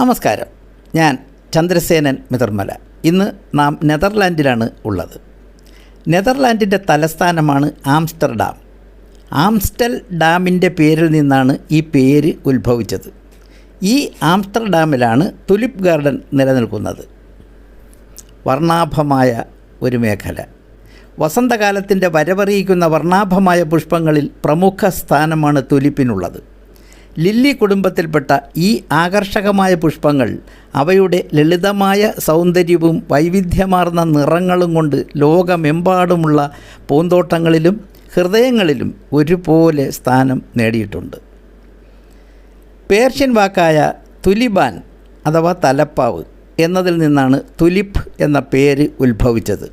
നമസ്കാരം. ഞാൻ ചന്ദ്രസേനൻ മിതർമല. ഇന്ന് നാം നെതർലാൻഡിലാണ് ഉള്ളത്. നെതർലാൻഡിന്റെ തലസ്ഥാനമാണ് ആംസ്റ്റർഡാം. ആംസ്റ്റൽ ഡാമിന്റെ പേരിൽ നിന്നാണ് ഈ പേര് ഉത്ഭവിച്ചത്. ഈ ആംസ്റ്റർഡാമിലാണ് തുലിപ്പ് ഗാർഡൻ നിലനിൽക്കുന്നത്. വർണാഭമായ ഒരു മേഖല. വസന്തകാലത്തിന്റെ വരവറിയിക്കുന്ന വർണാഭമായ പുഷ്പങ്ങളിൽ പ്രമുഖ സ്ഥാനമാണ് തുലിപ്പിനുള്ളത്. ലില്ലി കുടുംബത്തിൽപ്പെട്ട ഈ ആകർഷകമായ പുഷ്പങ്ങൾ അവയുടെ ലളിതമായ സൗന്ദര്യവും വൈവിധ്യമാർന്ന നിറങ്ങളും കൊണ്ട് ലോകമെമ്പാടുമുള്ള പൂന്തോട്ടങ്ങളിലും ഹൃദയങ്ങളിലും ഒരുപോലെ സ്ഥാനം നേടിയിട്ടുണ്ട്. പേർഷ്യൻ വാക്കായ തുലിബാൻ അഥവാ തലപ്പാവ് എന്നതിൽ നിന്നാണ് തുലിപ്പ് എന്ന പേര് ഉത്ഭവിച്ചത്.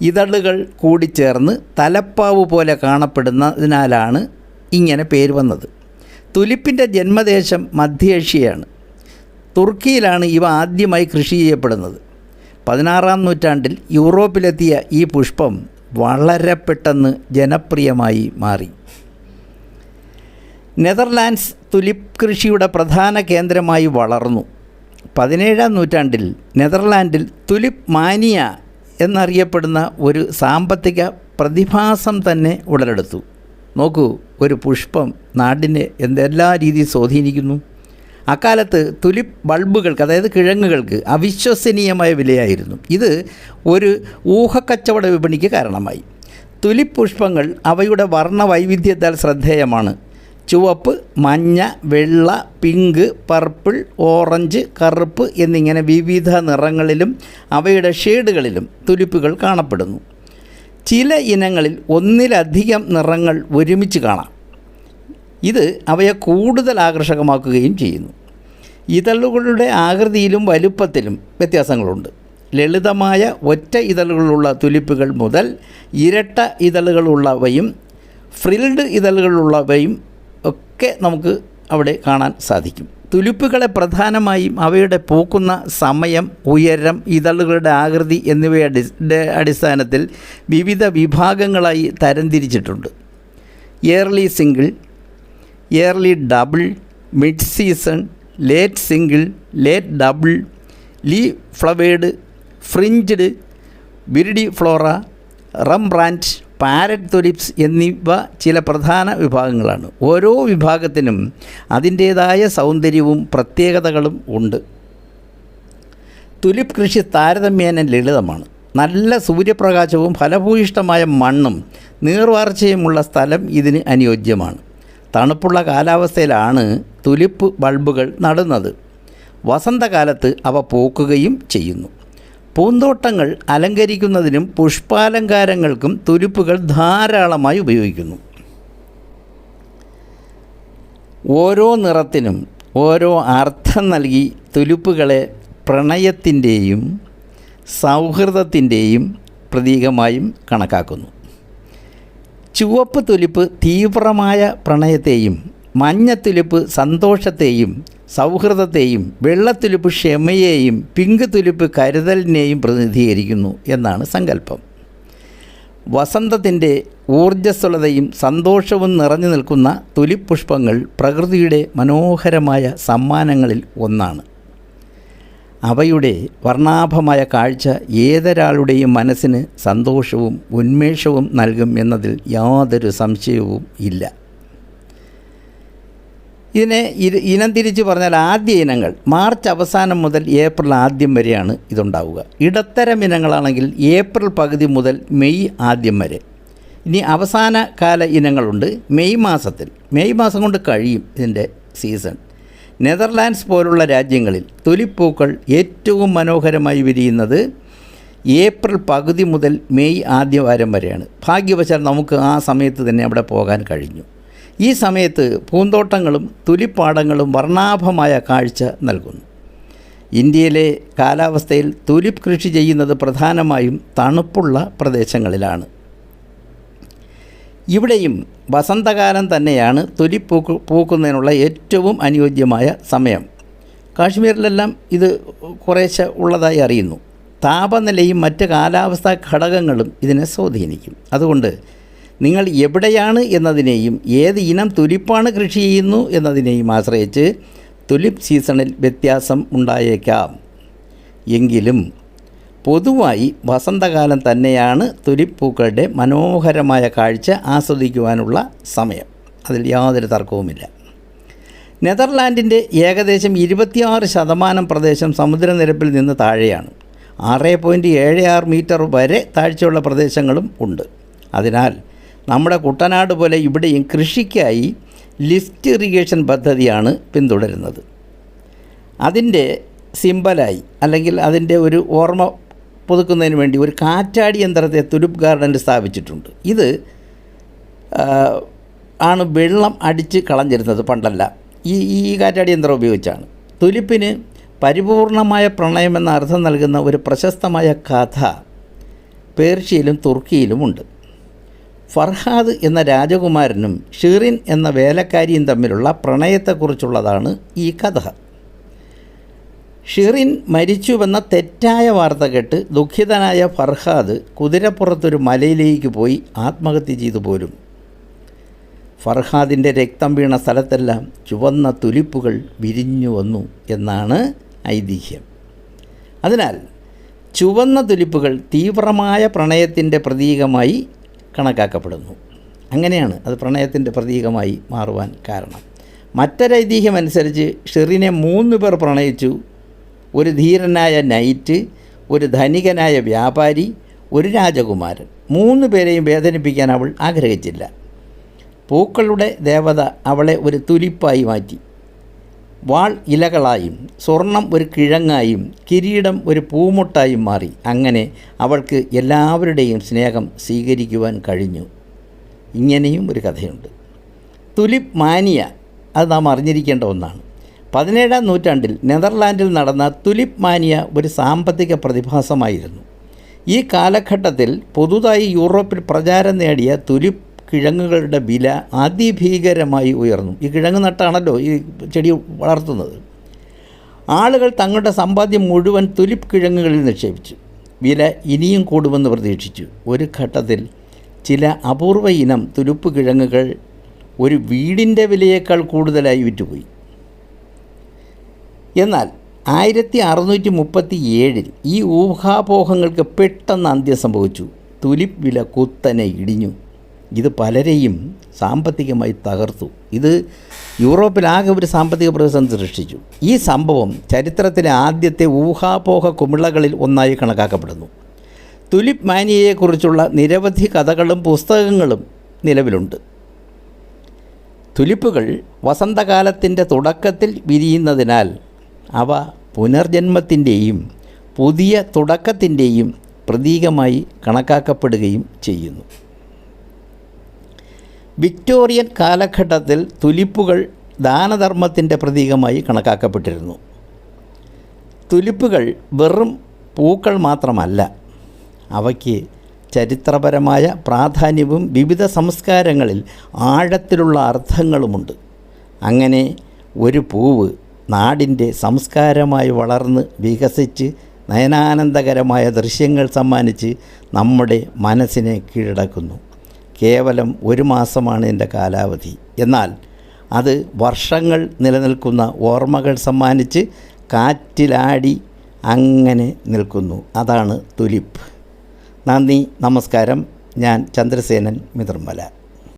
ഇതളുകൾ കൂടിച്ചേർന്ന് തലപ്പാവ് പോലെ കാണപ്പെടുന്നതിനാലാണ് ഇങ്ങനെ പേര് വന്നത്. തുലിപ്പിന്റെ ജന്മദേശം മധ്യേഷ്യയാണ്. തുർക്കിയിലാണ് ഇവ ആദ്യമായി കൃഷി ചെയ്യപ്പെടുന്നത്. പതിനാറാം നൂറ്റാണ്ടിൽ യൂറോപ്പിലെത്തിയ ഈ പുഷ്പം വളരെ പെട്ടെന്ന് ജനപ്രിയമായി മാറി. നെതർലാൻഡ്സ് തുലിപ്പ് കൃഷിയുടെ പ്രധാന കേന്ദ്രമായി വളർന്നു. പതിനേഴാം നൂറ്റാണ്ടിൽ നെതർലാൻഡിൽ തുലിപ്പ് മാനിയ എന്നറിയപ്പെടുന്ന ഒരു സാമ്പത്തിക പ്രതിഭാസം തന്നെ ഉടലെടുത്തു. നോക്കൂ ഒരു പുഷ്പം നാടിനെ എന്തെല്ലാ രീതിയിൽ സ്വാധീനിക്കുന്നു? അക്കാലത്ത് തുലിപ്പ് ബൾബുകൾക്ക് അതായത് കിഴങ്ങുകൾക്ക് അവിശ്വസനീയമായ വിലയായിരുന്നു. ഇത് ഒരു ഊഹക്കച്ചവട വിപണിക്ക് കാരണമായി. തുലിപ്പ് പുഷ്പങ്ങൾ അവയുടെ വർണ വൈവിധ്യത്താൽ ശ്രദ്ധേയമാണ്. ചുവപ്പ് മഞ്ഞ വെള്ള പിങ്ക് പർപ്പിൾ ഓറഞ്ച് കറുപ്പ് എന്നിങ്ങനെ വിവിധ നിറങ്ങളിലും അവയുടെ ഷെയ്ഡുകളിലും തുലിപ്പുകൾ കാണപ്പെടുന്നു. ചില ഇനങ്ങളിൽ ഒന്നിലധികം നിറങ്ങൾ ഒരുമിച്ച് കാണാം. ഇത് അവയെ കൂടുതൽ ആകർഷകമാക്കുകയും ചെയ്യുന്നു. ഇതളുകളുടെ ആകൃതിയിലും വലുപ്പത്തിലും വ്യത്യാസങ്ങളുണ്ട്. ലളിതമായ ഒറ്റ ഇതളുകളുള്ള തുലിപ്പുകൾ മുതൽ ഇരട്ട ഇതളുകളുള്ളവയും ഫ്രിൽഡ് ഇതളുകളുള്ളവയും ഒക്കെ നമുക്ക് അവിടെ കാണാൻ സാധിക്കും. തുലിപ്പുകളെ പ്രധാനമായും അവയുടെ പൂക്കുന്ന സമയം ഉയരം ഇതളുകളുടെ ആകൃതി എന്നിവയുടെ അടിസ്ഥാനത്തിൽ വിവിധ വിഭാഗങ്ങളായി തരംതിരിച്ചിട്ടുണ്ട്. Early single early double mid season late single late double lily flowered fringed viridiflora Rembrandt parrot tulips എന്നിവ ചില പ്രധാന വിഭാഗങ്ങളാണ്. ഓരോ വിഭാഗത്തിനും അതിന്റേതായ സൗന്ദര്യവും പ്രത്യേകതകളും ഉണ്ട്. തുലിപ് കൃഷി താരതമ്യേന ലളിതമാണ്. നല്ല സൂര്യപ്രകാശവും ഫലഭൂയിഷ്ടമായ മണ്ണും നീർവാർച്ചയുമുള്ള സ്ഥലം ഇതിന് അനുയോജ്യമാണ്. തണുപ്പുള്ള കാലാവസ്ഥയിലാണ് തുലിപ്പ് ബൾബുകൾ നടുന്നത്. വസന്തകാലത്ത് അവ പൂക്കുകയും ചെയ്യുന്നു. പൂന്തോട്ടങ്ങൾ അലങ്കരിക്കുന്നതിനും പുഷ്പാലങ്കാരങ്ങൾക്കും തുരുപ്പുകൾ ധാരാളമായി ഉപയോഗിക്കുന്നു. ഓരോ നിറത്തിനും ഓരോ അർത്ഥം നൽകി തുലുപ്പുകളെ പ്രണയത്തിന്റെയും സൗഹൃദത്തിന്റെയും പ്രതീകമായും കണക്കാക്കുന്നു. ചുവപ്പ് തുലിപ്പ് തീവ്രമായ പ്രണയത്തെയും മഞ്ഞ മഞ്ഞത്തുലിപ്പ് സന്തോഷത്തെയും സൗഹൃദത്തെയും വെള്ളത്തുലിപ്പ് ക്ഷമയെയും പിങ്ക് തുലിപ്പ് കരുതലിനെയും പ്രതിനിധീകരിക്കുന്നു എന്നാണ് സങ്കല്പം. വസന്തത്തിന്റെ ഊർജസ്വലതയും സന്തോഷവും നിറഞ്ഞു നിൽക്കുന്ന തുലിപ്പുഷ്പങ്ങൾ പ്രകൃതിയുടെ മനോഹരമായ സമ്മാനങ്ങളിൽ ഒന്നാണ്. അവയുടെ വർണാഭമായ കാഴ്ച ഏതൊരാളുടെയും മനസ്സിന് സന്തോഷവും ഉന്മേഷവും നൽകും എന്നതിൽ യാതൊരു സംശയവും ഇല്ല. ഇതിനെ ഇനം തിരിച്ച് പറഞ്ഞാൽ ആദ്യ ഇനങ്ങൾ. മാർച്ച് അവസാനം മുതൽ ഏപ്രിൽ ആദ്യം വരെയാണ് ഇതുണ്ടാവുക. ഇടത്തരം ഇനങ്ങളാണെങ്കിൽ ഏപ്രിൽ പകുതി മുതൽ മെയ് ആദ്യം വരെ. ഇനി അവസാന കാല ഇനങ്ങളുണ്ട് മെയ് മാസത്തിൽ. മെയ് മാസം കൊണ്ട് കഴിയും ഇതിന്റെ സീസൺ. നെതർലാൻഡ്സ് പോലുള്ള രാജ്യങ്ങളിൽ തൊലിപ്പൂക്കൾ ഏറ്റവും മനോഹരമായി വിരിയുന്നത് ഏപ്രിൽ പകുതി മുതൽ മെയ് ആദ്യ വാരം വരെയാണ്. ഭാഗ്യവശാൽ നമുക്ക് ആ സമയത്ത് തന്നെ അവിടെ പോകാൻ കഴിഞ്ഞു. ഈ സമയത്ത് പൂന്തോട്ടങ്ങളും തുലിപ്പാടങ്ങളും വർണാഭമായ കാഴ്ച നൽകുന്നു. ഇന്ത്യയിലെ കാലാവസ്ഥയിൽ തുലിപ്പ് കൃഷി ചെയ്യുന്നത് പ്രധാനമായും തണുപ്പുള്ള പ്രദേശങ്ങളിലാണ്. ഇവിടെയും വസന്തകാലം തന്നെയാണ് തുലിപ്പ് പൂക്കു പൂക്കുന്നതിനുള്ള ഏറ്റവും അനുയോജ്യമായ സമയം. കാശ്മീരിലെല്ലാം ഇത് കുറേശ്ശെ ഉള്ളതായി അറിയുന്നു. താപനിലയും മറ്റ് കാലാവസ്ഥാ ഘടകങ്ങളും ഇതിനെ സ്വാധീനിക്കും. അതുകൊണ്ട് നിങ്ങൾ എവിടെയാണ് എന്നതിനെയും ഏത് ഇനം തുലിപ്പാണ് കൃഷി ചെയ്യുന്നു എന്നതിനെയും ആശ്രയിച്ച് തുലിപ്പ് സീസണിൽ വ്യത്യാസം ഉണ്ടായേക്കാം. എങ്കിലും പൊതുവായി വസന്തകാലം തന്നെയാണ് തുലിപ്പ് പൂക്കളുടെ മനോഹരമായ കാഴ്ച ആസ്വദിക്കുവാനുള്ള സമയം. അതിൽ യാതൊരു തർക്കവുമില്ല. നെതർലാൻഡിന്റെ ഏകദേശം ഇരുപത്തിയാറ് ശതമാനം പ്രദേശം സമുദ്രനിരപ്പിൽ നിന്ന് താഴെയാണ്. ആറ് പോയിന്റ് ഏഴ് ആറ് മീറ്റർ വരെ താഴ്ചയുള്ള പ്രദേശങ്ങളും ഉണ്ട്. അതിനാൽ നമ്മുടെ കുട്ടനാട് പോലെ ഇവിടെയും കൃഷിക്കായി ലിഫ്റ്റ് ഇറിഗേഷൻ പദ്ധതിയാണ് പിന്തുടരുന്നത്. അതിന്റെ സിമ്പലായി അല്ലെങ്കിൽ അതിന്റെ ഒരു ഓർമ്മ പുതുക്കുന്നതിന് വേണ്ടി ഒരു കാറ്റാടി യന്ത്രത്തെ തുലുപ്പ് ഗാർഡനിൽ സ്ഥാപിച്ചിട്ടുണ്ട്. ഇത് ആണ് വെള്ളം അടിച്ച് കളഞ്ഞിരുന്നത് പണ്ടല്ല. ഈ ഈ കാറ്റാടി യന്ത്രം ഉപയോഗിച്ചാണ്. തുലിപ്പിന് പരിപൂർണമായ പ്രണയമെന്ന അർത്ഥം നൽകുന്ന ഒരു പ്രശസ്തമായ കഥ പേർഷ്യയിലും തുർക്കിയിലുമുണ്ട് ഫർഹാദ് എന്ന രാജകുമാരനും ഷീറിൻ എന്ന വേലക്കാരിയും തമ്മിലുള്ള പ്രണയത്തെക്കുറിച്ചുള്ളതാണ് ഈ കഥ. ഷിറിൻ മരിച്ചുവെന്ന തെറ്റായ വാർത്ത കേട്ട് ദുഃഖിതനായ ഫർഹാദ് കുതിരപ്പുറത്തൊരു മലയിലേക്ക് പോയി ആത്മഹത്യ ചെയ്തു പോലും ഫർഹാദിന്റെ രക്തം വീണ സ്ഥലത്തെല്ലാം ചുവന്ന തുലിപ്പുകൾ വിരിഞ്ഞു വന്നു എന്നാണ് ഐതിഹ്യം. അതിനാൽ ചുവന്ന തുലിപ്പുകൾ തീവ്രമായ പ്രണയത്തിന്റെ പ്രതീകമായി കണക്കാക്കപ്പെടുന്നു. അങ്ങനെയാണ് അത് പ്രണയത്തിന്റെ പ്രതീകമായി മാറുവാൻ കാരണം. മറ്റൊരൈതിഹ്യമനുസരിച്ച് ഷെറിനെ മൂന്ന് പേർ പ്രണയിച്ചു. ഒരു ധീരനായ നൈറ്റ് ഒരു ധനികനായ വ്യാപാരി ഒരു രാജകുമാരൻ. മൂന്ന് പേരെയും വേദനിപ്പിക്കാൻ അവൾ ആഗ്രഹിച്ചില്ല. പൂക്കളുടെ ദേവത അവളെ ഒരു തുലിപ്പായി മാറ്റി. വാൾ ഇലകളായും സ്വർണം ഒരു കിഴങ്ങായും കിരീടം ഒരു പൂമുട്ടായും മാറി. അങ്ങനെ അവൾക്ക് എല്ലാവരുടെയും സ്നേഹം സ്വീകരിക്കുവാൻ കഴിഞ്ഞു. ഇങ്ങനെയും ഒരു കഥയുണ്ട്. തുലിപ്പ് മാനിയ അത് നാം അറിഞ്ഞിരിക്കേണ്ട ഒന്നാണ്. പതിനേഴാം നൂറ്റാണ്ടിൽ നെതർലാൻഡിൽ നടന്ന തുലിപ്പ് മാനിയ ഒരു സാമ്പത്തിക പ്രതിഭാസമായിരുന്നു. ഈ കാലഘട്ടത്തിൽ പുതുതായി യൂറോപ്പിൽ പ്രചാരം നേടിയ തുലിപ്പ് കിഴങ്ങുകളുടെ വില അതിഭീകരമായി ഉയർന്നു. ഈ കിഴങ്ങ് നട്ടാണല്ലോ ഈ ചെടി വളർത്തുന്നത്. ആളുകൾ തങ്ങളുടെ സമ്പാദ്യം മുഴുവൻ തുലിപ്പ് കിഴങ്ങുകളിൽ നിക്ഷേപിച്ചു. വില ഇനിയും കൂടുമെന്ന് പ്രതീക്ഷിച്ചു. ഒരു ഘട്ടത്തിൽ ചില അപൂർവ ഇനം തുലുപ്പ് കിഴങ്ങുകൾ ഒരു വീടിന്റെ വിലയേക്കാൾ കൂടുതലായി വിറ്റുപോയി. എന്നാൽ ആയിരത്തി അറുന്നൂറ്റി മുപ്പത്തി ഏഴിൽ ഈ ഊഹാപോഹങ്ങൾക്ക് പെട്ടെന്ന് അന്ത്യം സംഭവിച്ചു. തുലിപ്പ് വില കുത്തനെ ഇടിഞ്ഞു. ഇത് പലരെയും സാമ്പത്തികമായി തകർത്തു. ഇത് യൂറോപ്പിലാകെ ഒരു സാമ്പത്തിക പ്രതിസന്ധി സൃഷ്ടിച്ചു. ഈ സംഭവം ചരിത്രത്തിലെ ആദ്യത്തെ ഊഹാപോഹ കുമിളകളിൽ ഒന്നായി കണക്കാക്കപ്പെടുന്നു. തുലിപ്പ് മാനിയയെക്കുറിച്ചുള്ള നിരവധി കഥകളും പുസ്തകങ്ങളും നിലവിലുണ്ട്. തുലിപ്പുകൾ വസന്തകാലത്തിന്റെ തുടക്കത്തിൽ വിരിയുന്നതിനാൽ അവ പുനർജന്മത്തിന്റെയും പുതിയ തുടക്കത്തിന്റെയും പ്രതീകമായി കണക്കാക്കപ്പെടുകയും ചെയ്യുന്നു. വിക്ടോറിയൻ കാലഘട്ടത്തിൽ തുലിപ്പുകൾ ദാനധർമ്മത്തിന്റെ പ്രതീകമായി കണക്കാക്കപ്പെട്ടിരുന്നു. തുലിപ്പുകൾ വെറും പൂക്കൾ മാത്രമല്ല അവയ്ക്ക് ചരിത്രപരമായ പ്രാധാന്യവും വിവിധ സംസ്കാരങ്ങളിൽ ആഴത്തിലുള്ള അർത്ഥങ്ങളുമുണ്ട്. അങ്ങനെ ഒരു പൂവ് നാടിന്റെ സംസ്കാരമായി വളർന്ന് വികസിച്ച് നയനാനന്ദകരമായ ദൃശ്യങ്ങൾ സമ്മാനിച്ച് നമ്മുടെ മനസ്സിനെ കീഴടക്കുന്നു. കേവലം ഒരു മാസമാണ് എന്റെ കാലാവധി. എന്നാൽ അത് വർഷങ്ങൾ നിലനിൽക്കുന്ന ഓർമ്മകൾ സമ്മാനിച്ച് കാറ്റിലാടി അങ്ങനെ നിൽക്കുന്നു. അതാണ് തുലിപ്പ്. നന്ദി നമസ്കാരം. ഞാൻ ചന്ദ്രസേനൻ മിതിർമല